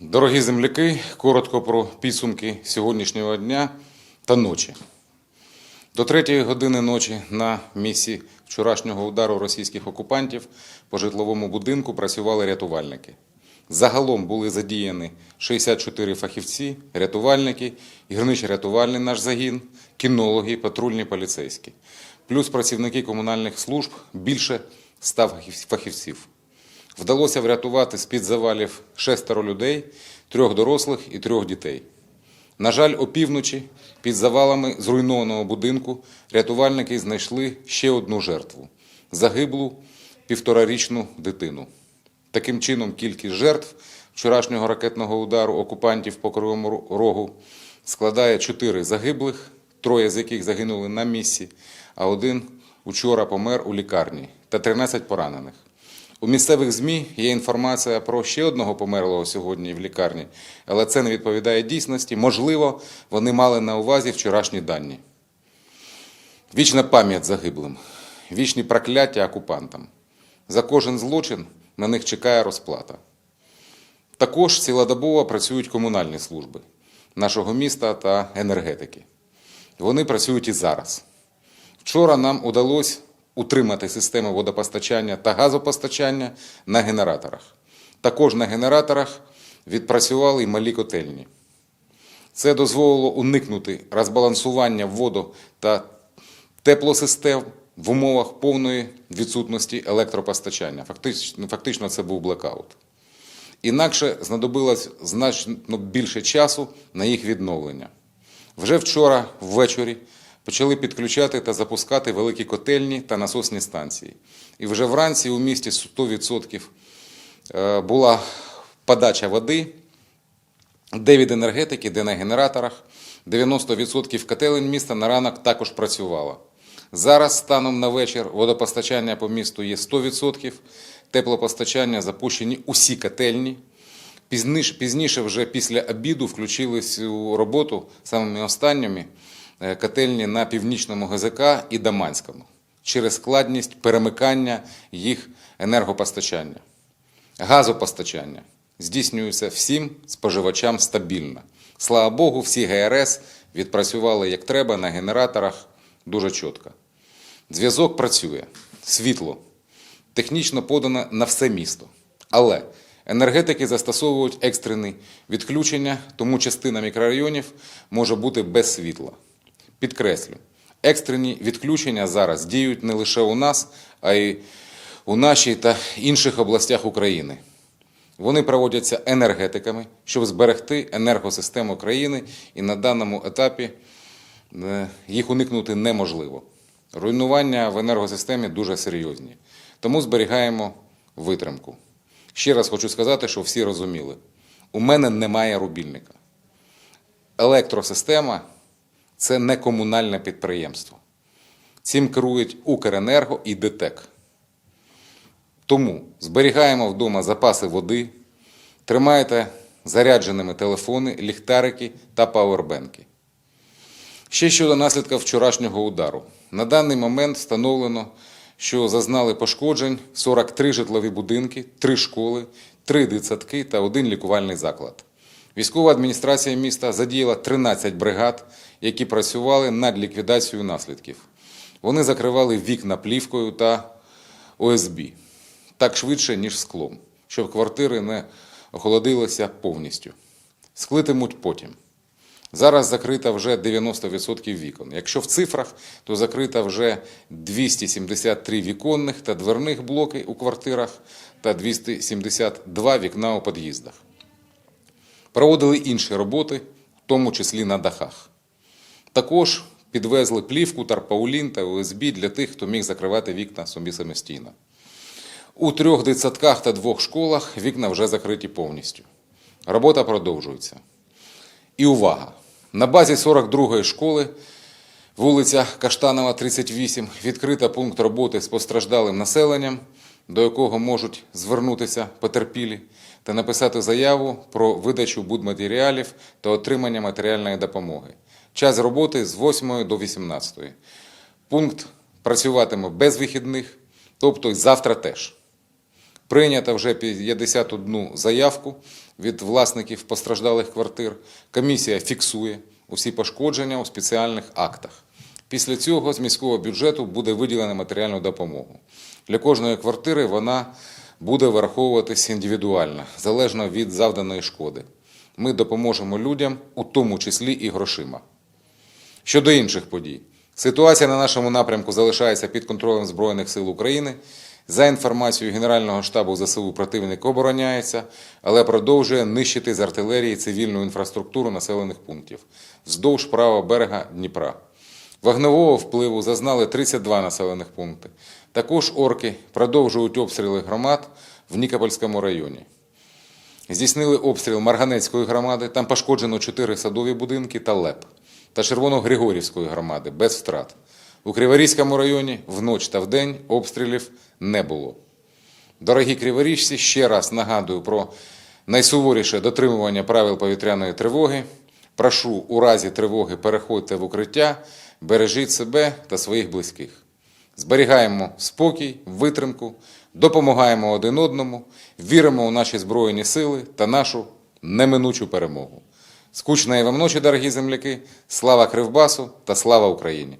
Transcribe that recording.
Дорогі земляки, коротко про підсумки сьогоднішнього дня та ночі. До третьої години ночі на місці вчорашнього удару російських окупантів по житловому будинку працювали рятувальники. Загалом були задіяні 64 фахівці, рятувальники, гірничо-рятувальний наш загін, кінологи, патрульні поліцейські. Плюс працівники комунальних служб більше 100 фахівців. Вдалося врятувати з-під завалів шестеро людей, трьох дорослих і трьох дітей. На жаль, опівночі під завалами зруйнованого будинку рятувальники знайшли ще одну жертву загиблу півторарічну дитину. Таким чином, кількість жертв вчорашнього ракетного удару окупантів по Кривому Рогу складає чотири загиблих, троє з яких загинули на місці, а один учора помер у лікарні та 13 поранених. У місцевих ЗМІ є інформація про ще одного померлого сьогодні в лікарні, але це не відповідає дійсності. Можливо, вони мали на увазі вчорашні дані. Вічна пам'ять загиблим, вічні прокляття окупантам. За кожен злочин на них чекає розплата. Також цілодобово працюють комунальні служби нашого міста та енергетики. Вони працюють і зараз. Вчора нам удалось утримати системи водопостачання та газопостачання на генераторах. Також на генераторах відпрацювали й малі котельні. Це дозволило уникнути розбалансування воду та теплосистем в умовах повної відсутності електропостачання. Фактично, фактично це був блекаут. Інакше знадобилось значно більше часу на їх відновлення. Вже вчора ввечері почали підключати та запускати великі котельні та насосні станції. І вже вранці у місті 100% е, була подача води, де від енергетики, де на генераторах. 90% котелень міста на ранок також працювало. Зараз станом на вечір водопостачання по місту є 100%, теплопостачання запущені усі котельні. Пізніше, вже після обіду включились у роботу самими останніми котельні на північному ГЗК і Даманському через складність перемикання їх енергопостачання. Газопостачання здійснюється всім споживачам стабільно. Слава Богу, всі ГРС відпрацювали як треба на генераторах дуже чітко. Зв'язок працює, світло технічно подано на все місто. Але енергетики застосовують екстрені відключення, тому частина мікрорайонів може бути без світла. Підкреслю, екстрені відключення зараз діють не лише у нас, а й у нашій та інших областях України. Вони проводяться енергетиками, щоб зберегти енергосистему країни, і на даному етапі е, їх уникнути неможливо. Руйнування в енергосистемі дуже серйозні. Тому зберігаємо витримку. Ще раз хочу сказати, що всі розуміли: у мене немає рубільника. Електросистема це не комунальне підприємство. Цим керують Укренерго і ДТЕК. Тому зберігаємо вдома запаси води, тримайте зарядженими телефони, ліхтарики та пауербенки. Ще щодо наслідків вчорашнього удару. На даний момент встановлено, що зазнали пошкоджень 43 житлові будинки, 3 школи, 3 дитсадки та один лікувальний заклад. Військова адміністрація міста задіяла 13 бригад, які працювали над ліквідацією наслідків. Вони закривали вікна плівкою та ОСБ так швидше, ніж склом, щоб квартири не охолодилися повністю. Склитимуть потім. Зараз закрита вже 90% вікон. Якщо в цифрах, то закрита вже 273 віконних та дверних блоки у квартирах та 272 вікна у під'їздах. Проводили інші роботи, в тому числі на дахах. Також підвезли плівку, тарпаулін та ОСБ для тих, хто міг закривати вікна собі самостійно. У трьох дитсадках та двох школах вікна вже закриті повністю. Робота продовжується. І увага! На базі 42-ї школи, вулиця Каштанова, 38, відкрита пункт роботи з постраждалим населенням, до якого можуть звернутися потерпілі та написати заяву про видачу будматеріалів та отримання матеріальної допомоги. Час роботи з 8 до 18. Пункт працюватиме без вихідних, тобто завтра теж. Прийнято вже 51 заявку від власників постраждалих квартир. Комісія фіксує усі пошкодження у спеціальних актах. Після цього з міського бюджету буде виділена матеріальну допомогу. Для кожної квартири вона буде враховуватись індивідуально, залежно від завданої шкоди. Ми допоможемо людям, у тому числі і грошима. Щодо інших подій, ситуація на нашому напрямку залишається під контролем Збройних сил України. За інформацією Генерального штабу ЗСУ противник обороняється, але продовжує нищити з артилерії цивільну інфраструктуру населених пунктів вздовж правого берега Дніпра. Вогневого впливу зазнали 32 населених пункти. Також орки продовжують обстріли громад в Нікопольському районі. Здійснили обстріл Марганецької громади, там пошкоджено 4 садові будинки та ЛЕП, та Червоногригорівської громади без втрат. У Криворізькому районі вночі та вдень обстрілів не було. Дорогі криворіжці, ще раз нагадую про найсуворіше дотримування правил повітряної тривоги. Прошу у разі тривоги переходьте в укриття, бережіть себе та своїх близьких. Зберігаємо спокій, витримку, допомагаємо один одному, віримо у наші Збройні сили та нашу неминучу перемогу. Скучної вам ночі, дорогі земляки! Слава Кривбасу та слава Україні!